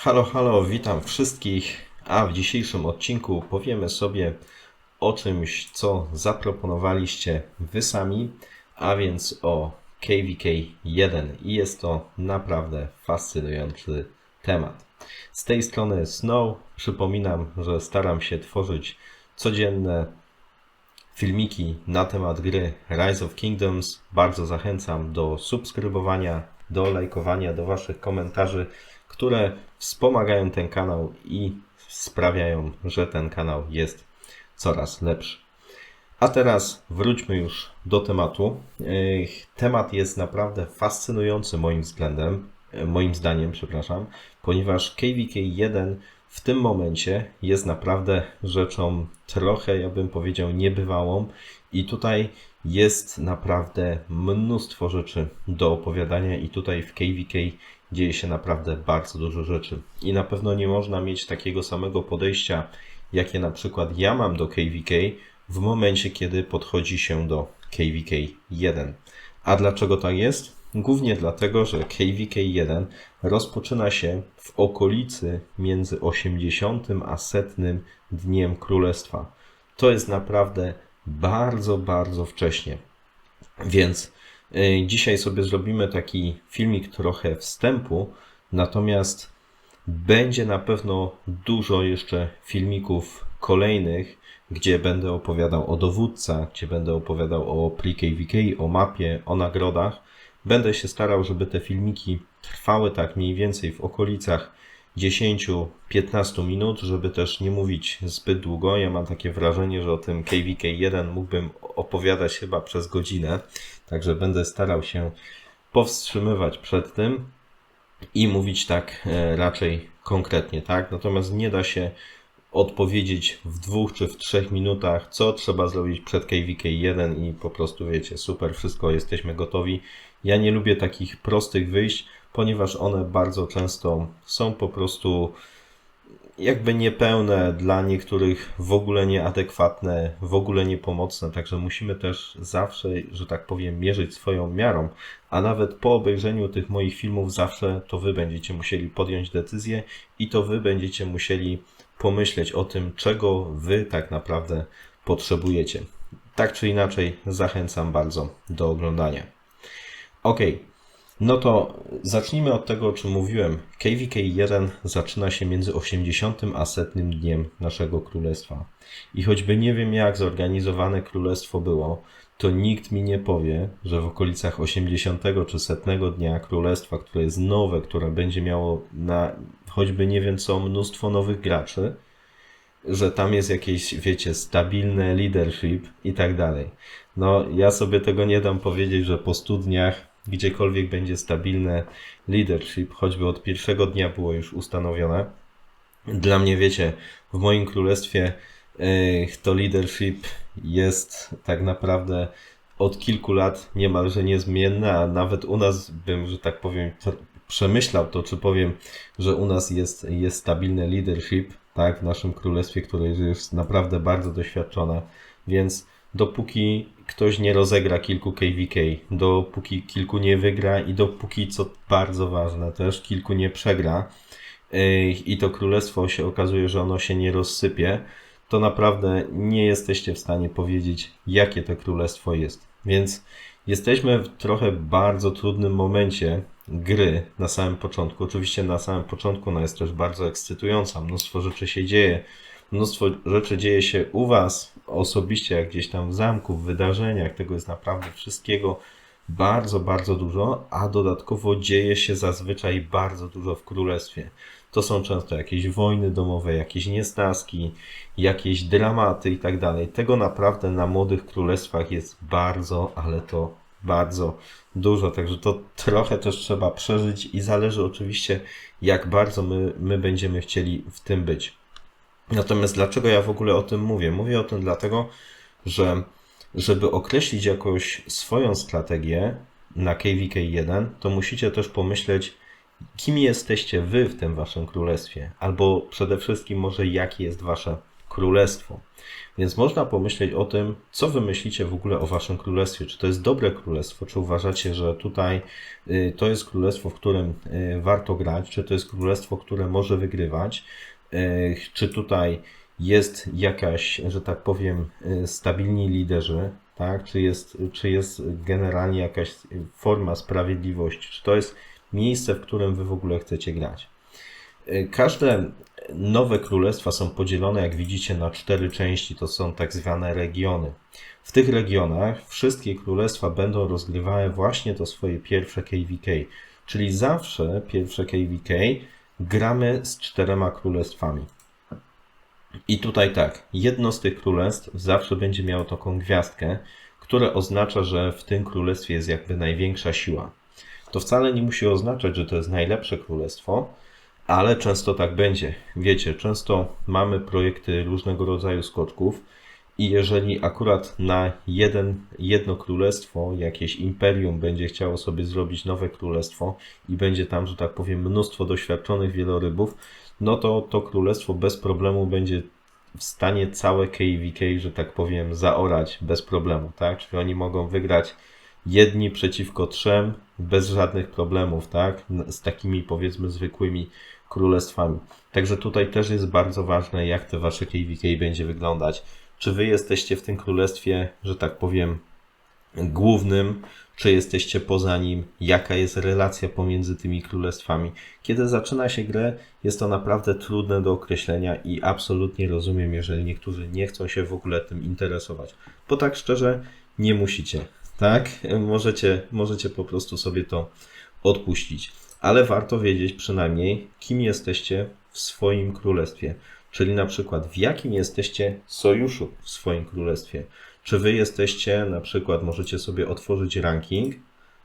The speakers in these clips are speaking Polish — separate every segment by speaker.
Speaker 1: Halo, halo, witam wszystkich. A w dzisiejszym odcinku powiemy sobie o czymś, co zaproponowaliście wy sami, a więc o KVK 1 i jest to naprawdę fascynujący temat. Z tej strony Snow. Przypominam, że staram się tworzyć codzienne filmiki na temat gry Rise of Kingdoms. Bardzo zachęcam do subskrybowania, do lajkowania, do Waszych komentarzy, które wspomagają ten kanał i sprawiają, że ten kanał jest coraz lepszy. A teraz wróćmy już do tematu. Temat jest naprawdę fascynujący moim względem, e, moim zdaniem, przepraszam, ponieważ KVK 1 w tym momencie jest naprawdę rzeczą trochę, ja bym powiedział, niebywałą i tutaj jest naprawdę mnóstwo rzeczy do opowiadania i tutaj w KVK dzieje się naprawdę bardzo dużo rzeczy. I na pewno nie można mieć takiego samego podejścia, jakie na przykład ja mam do KVK w momencie, kiedy podchodzi się do KVK 1. A dlaczego tak jest? Głównie dlatego, że KVK 1 rozpoczyna się w okolicy między 80 a 100 dniem królestwa. To jest naprawdę bardzo, bardzo wcześnie. Więc dzisiaj sobie zrobimy taki filmik trochę wstępu, natomiast będzie na pewno dużo jeszcze filmików kolejnych, gdzie będę opowiadał o dowódcach, gdzie będę opowiadał o pre-KVK, o mapie, o nagrodach. Będę się starał, żeby te filmiki trwały tak mniej więcej w okolicach 10-15 minut, żeby też nie mówić zbyt długo. Ja mam takie wrażenie, że o tym KVK 1 mógłbym opowiadać chyba przez godzinę, także będę starał się powstrzymywać przed tym i mówić tak e, raczej konkretnie, tak? Natomiast nie da się odpowiedzieć w dwóch czy w trzech minutach, co trzeba zrobić przed KVK 1 i po prostu wiecie, super, wszystko, jesteśmy gotowi. Ja nie lubię takich prostych wyjść, ponieważ one bardzo często są po prostu jakby niepełne, dla niektórych w ogóle nieadekwatne, w ogóle niepomocne, także musimy też zawsze, że tak powiem, mierzyć swoją miarą, a nawet po obejrzeniu tych moich filmów zawsze to wy będziecie musieli podjąć decyzję i to wy będziecie musieli pomyśleć o tym, czego wy tak naprawdę potrzebujecie. Tak czy inaczej, zachęcam bardzo do oglądania. Ok, no to zacznijmy od tego, o czym mówiłem. KVK 1 zaczyna się między 80 a 100 dniem naszego królestwa. I choćby nie wiem, jak zorganizowane królestwo było, to nikt mi nie powie, że w okolicach 80 czy 100 dnia królestwa, które jest nowe, które będzie miało na choćby nie wiem co, mnóstwo nowych graczy, że tam jest jakieś, wiecie, stabilne leadership i tak dalej. No, ja sobie tego nie dam powiedzieć, że po 100 dniach gdziekolwiek będzie stabilne leadership, choćby od pierwszego dnia było już ustanowione. Dla mnie, wiecie, w moim królestwie yy, to leadership jest tak naprawdę od kilku lat niemalże niezmienne, a nawet u nas bym, że tak powiem, przemyślał to, czy powiem, że u nas jest, jest stabilne leadership, tak, w naszym królestwie, które jest naprawdę bardzo doświadczone, więc dopóki ktoś nie rozegra kilku KVK, dopóki kilku nie wygra i dopóki, co bardzo ważne też, kilku nie przegra i to królestwo się okazuje, że ono się nie rozsypie, to naprawdę nie jesteście w stanie powiedzieć, jakie to królestwo jest. Więc jesteśmy w trochę bardzo trudnym momencie gry na samym początku. Oczywiście na samym początku ona jest też bardzo ekscytująca, mnóstwo rzeczy się dzieje, mnóstwo rzeczy dzieje się u Was osobiście, jak gdzieś tam w zamku, w wydarzeniach, tego jest naprawdę wszystkiego bardzo, bardzo dużo, a dodatkowo dzieje się zazwyczaj bardzo dużo w królestwie. To są często jakieś wojny domowe, jakieś niestaski, jakieś dramaty i tak dalej. Tego naprawdę na młodych królestwach jest bardzo, ale to bardzo dużo, także to trochę też trzeba przeżyć i zależy oczywiście, jak bardzo my, my będziemy chcieli w tym być. Natomiast dlaczego ja w ogóle o tym mówię? Mówię o tym dlatego, że żeby określić jakąś swoją strategię na KVK 1, to musicie też pomyśleć, kim jesteście wy w tym waszym królestwie, albo przede wszystkim może jakie jest wasze królestwo. Więc można pomyśleć o tym, co wy myślicie w ogóle o waszym królestwie. Czy to jest dobre królestwo? Czy uważacie, że tutaj y, to jest królestwo, w którym y, warto grać? Czy to jest królestwo, które może wygrywać? Czy tutaj jest jakaś, że tak powiem, y, stabilni liderzy? Tak? Czy, jest, czy jest generalnie jakaś forma sprawiedliwości? Czy to jest miejsce, w którym wy w ogóle chcecie grać? Y, Każde nowe królestwa są podzielone, jak widzicie, na cztery części. To są tak zwane regiony. W tych regionach wszystkie królestwa będą rozgrywały właśnie to swoje pierwsze KVK. Czyli zawsze pierwsze KVK gramy z czterema królestwami. I tutaj tak, jedno z tych królestw zawsze będzie miało taką gwiazdkę, która oznacza, że w tym królestwie jest jakby największa siła. To wcale nie musi oznaczać, że to jest najlepsze królestwo, ale często tak będzie. Wiecie, często mamy projekty różnego rodzaju skoczków i jeżeli akurat na jeden, jedno królestwo, jakieś imperium będzie chciało sobie zrobić nowe królestwo i będzie tam, że tak powiem, mnóstwo doświadczonych wielorybów, no to to królestwo bez problemu będzie w stanie całe KVK, że tak powiem, zaorać bez problemu, tak? Czyli oni mogą wygrać jedni przeciwko trzem bez żadnych problemów, tak? Z takimi powiedzmy zwykłymi królestwami. Także tutaj też jest bardzo ważne, jak te wasze KVK będzie wyglądać. Czy wy jesteście w tym królestwie, że tak powiem, głównym, czy jesteście poza nim, jaka jest relacja pomiędzy tymi królestwami. Kiedy zaczyna się grę, jest to naprawdę trudne do określenia i absolutnie rozumiem, jeżeli niektórzy nie chcą się w ogóle tym interesować. Bo tak szczerze, nie musicie. Tak? Możecie, możecie po prostu sobie to odpuścić. Ale warto wiedzieć przynajmniej, kim jesteście w swoim królestwie. Czyli na przykład w jakim jesteście sojuszu w swoim królestwie. Czy wy jesteście, na przykład możecie sobie otworzyć ranking,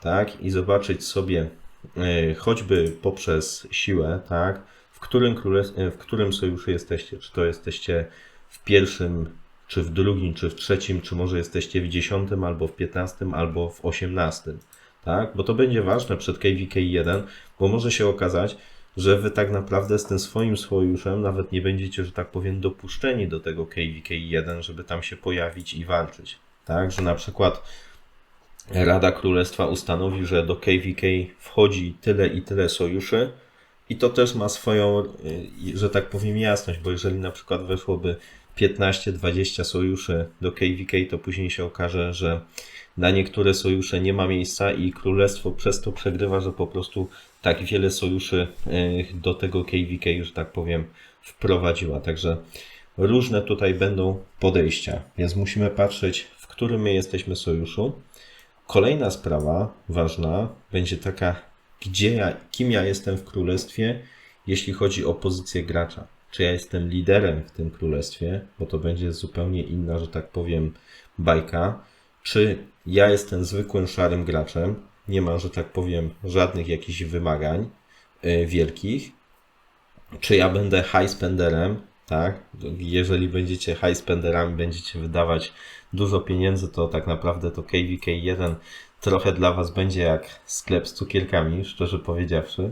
Speaker 1: tak, i zobaczyć sobie e, choćby poprzez siłę, tak, w którym, e, w którym sojuszu jesteście. Czy to jesteście w pierwszym, czy w drugim, czy w trzecim, czy może jesteście w dziesiątym, albo w piętnastym, albo w osiemnastym, tak, bo to będzie ważne przed KVK 1, bo może się okazać, że wy tak naprawdę z tym swoim sojuszem nawet nie będziecie, że tak powiem, dopuszczeni do tego KVK 1, żeby tam się pojawić i walczyć. Tak, że na przykład Rada Królestwa ustanowi, że do KVK wchodzi tyle i tyle sojuszy i to też ma swoją, y, że tak powiem, jasność, bo jeżeli na przykład weszłoby 15-20 sojuszy do KVK, to później się okaże, że na niektóre sojusze nie ma miejsca i królestwo przez to przegrywa, że po prostu tak wiele sojuszy y, do tego KVK, że tak powiem, wprowadziła. Także różne tutaj będą podejścia, więc musimy patrzeć, w którym my jesteśmy sojuszu. Kolejna sprawa ważna będzie taka, gdzie ja, kim ja jestem w królestwie, jeśli chodzi o pozycję gracza. Czy ja jestem liderem w tym królestwie, bo to będzie zupełnie inna, że tak powiem, bajka. Czy ja jestem zwykłym szarym graczem, nie ma, że tak powiem, żadnych jakichś wymagań y, wielkich. Czy ja będę high spenderem, tak? Jeżeli będziecie high spenderami, będziecie wydawać dużo pieniędzy, to tak naprawdę to KVK 1 trochę dla Was będzie jak sklep z cukierkami, szczerze powiedziawszy.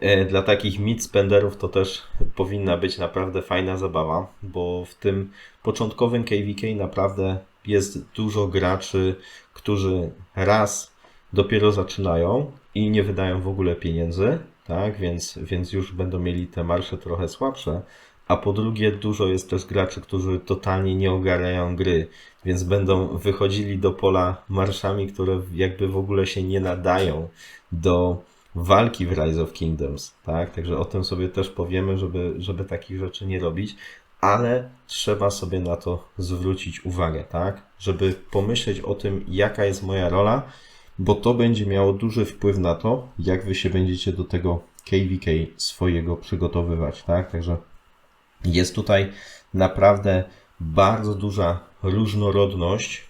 Speaker 1: E, Dla takich mid spenderów to też powinna być naprawdę fajna zabawa, bo w tym początkowym KVK naprawdę jest dużo graczy, którzy raz dopiero zaczynają i nie wydają w ogóle pieniędzy, tak, więc, więc już będą mieli te marsze trochę słabsze, a po drugie dużo jest też graczy, którzy totalnie nie ogarniają gry, więc będą wychodzili do pola marszami, które jakby w ogóle się nie nadają do walki w Rise of Kingdoms, tak? Także o tym sobie też powiemy, żeby, żeby takich rzeczy nie robić, ale trzeba sobie na to zwrócić uwagę, tak? Żeby pomyśleć o tym, jaka jest moja rola, bo to będzie miało duży wpływ na to, jak wy się będziecie do tego KVK swojego przygotowywać, tak? Także jest tutaj naprawdę bardzo duża różnorodność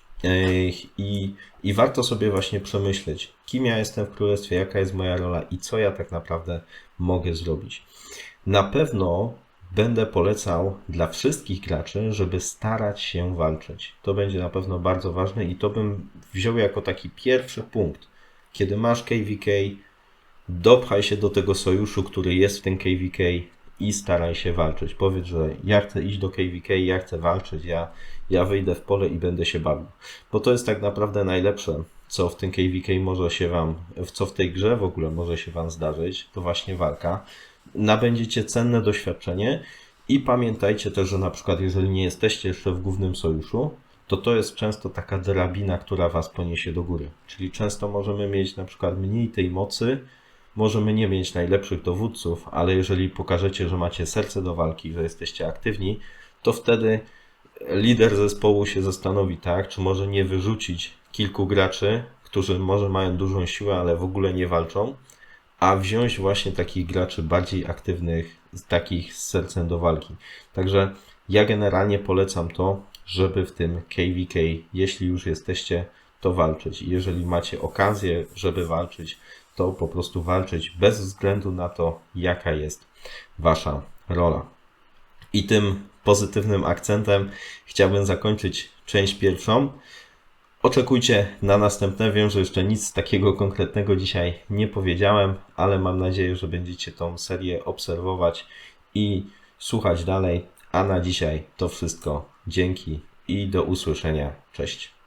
Speaker 1: i, i warto sobie właśnie przemyśleć, kim ja jestem w królestwie, jaka jest moja rola i co ja tak naprawdę mogę zrobić. Na pewno będę polecał dla wszystkich graczy, żeby starać się walczyć. To będzie na pewno bardzo ważne i to bym wziął jako taki pierwszy punkt. Kiedy masz KVK, dopchaj się do tego sojuszu, który jest w tym KVK i staraj się walczyć. Powiedz, że ja chcę iść do KVK, ja chcę walczyć, ja, ja wyjdę w pole i będę się bawił. Bo to jest tak naprawdę najlepsze, co w tym KVK może się Wam, co w tej grze w ogóle może się Wam zdarzyć, to właśnie walka. Nabędziecie cenne doświadczenie i pamiętajcie też, że na przykład jeżeli nie jesteście jeszcze w głównym sojuszu, to to jest często taka drabina, która Was poniesie do góry. Czyli często możemy mieć na przykład mniej tej mocy, możemy nie mieć najlepszych dowódców, ale jeżeli pokażecie, że macie serce do walki, że jesteście aktywni, to wtedy lider zespołu się zastanowi, tak, czy może nie wyrzucić kilku graczy, którzy może mają dużą siłę, ale w ogóle nie walczą, a wziąć właśnie takich graczy bardziej aktywnych, takich z sercem do walki. Także ja generalnie polecam to, żeby w tym KVK, jeśli już jesteście, to walczyć. Jeżeli macie okazję, żeby walczyć, to po prostu walczyć bez względu na to, jaka jest wasza rola. I tym pozytywnym akcentem chciałbym zakończyć część pierwszą. Oczekujcie na następne. Wiem, że jeszcze nic takiego konkretnego dzisiaj nie powiedziałem, ale mam nadzieję, że będziecie tą serię obserwować i słuchać dalej. A na dzisiaj to wszystko. Dzięki i do usłyszenia. Cześć.